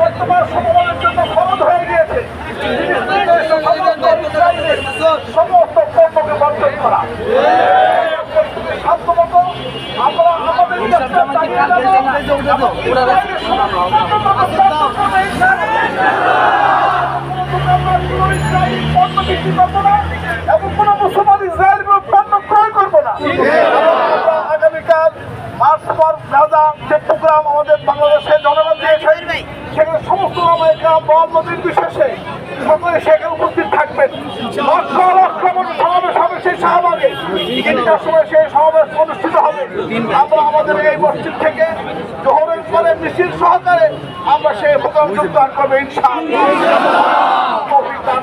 বর্তমান সময়ের জন্য খরচ হয়ে গিয়েছে সমস্ত পণ্যকে বর্জন করা সাধ্যমতো আমরা আমাদের আগামীকাল মার্চ পর গাজা যে প্রোগ্রাম আমাদের বাংলাদেশের জনগণ দিয়েছে সেখানে সমস্ত আমাদের মোহাম্মদ বিশেষে সকলে সেখানে উপস্থিত থাকবেন লক্ষ লক্ষ মানুষ সমাবেশ হবে সেই শাহবাগে তিনটার সময় সেই সমাবেশ অনুষ্ঠিত হবে আমরা আমাদের এই মসজিদ থেকে জোহরের পরে মিছিল সহকারে আমরা সেই প্রোগ্রাম যোগদান করব, ইনশাআল্লাহ।